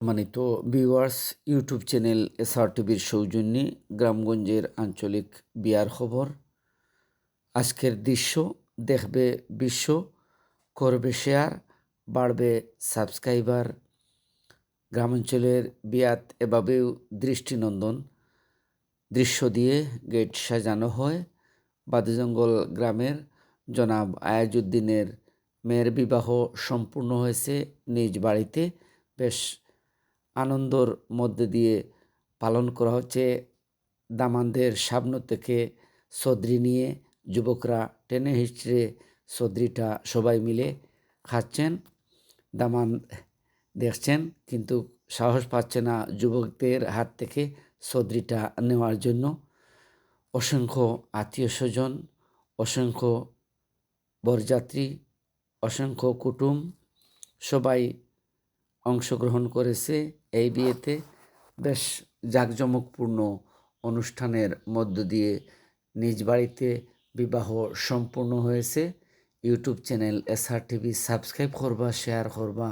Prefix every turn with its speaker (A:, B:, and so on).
A: সম্মানিত viewers YouTube channel SR টিভির সৌজন্যে গ্রামগঞ্জের আঞ্চলিক বিয়ার খবর। আজকের দৃশ্য, দেখবে বিশ্ব, করবে শেয়ার বাড়বে সাবস্ক্রাইবার গ্রামাঞ্চলের বিয়াত এভাবেও দৃষ্টিনন্দন। দৃশ্য দিয়ে গেট সাজানো হয়। বাদুজঙ্গল গ্রামের জনাব আয়াজুদ্দিনের মেয়ের বিবাহ সম্পূর্ণ হয়েছে নিজ বাড়িতে। বেশ আনন্দর মধ্যে দিয়ে পালন করা হচ্ছে। দামানদের সামনে থেকে সদরি নিয়ে যুবকরা টেনে হিচড়ে সদরিটা সবাই মিলে খাচ্ছেন। দামান দেখছেন কিন্তু সাহস পাচ্ছে না যুবকদের হাত থেকে সদরিটা নেওয়ার জন্য। অসংখ্য আত্মীয় স্বজন, অসংখ্য বরযাত্রী, অসংখ্য কুটুম সবাই অংশগ্রহণ করেছে এই বিয়েতে। বেশ জাঁকজমকপূর্ণ অনুষ্ঠানের মধ্য দিয়ে নিজ বাড়িতে বিবাহ সম্পূর্ণ হয়েছে। YouTube channel SR TV subscribe করবা, শেয়ার করবা।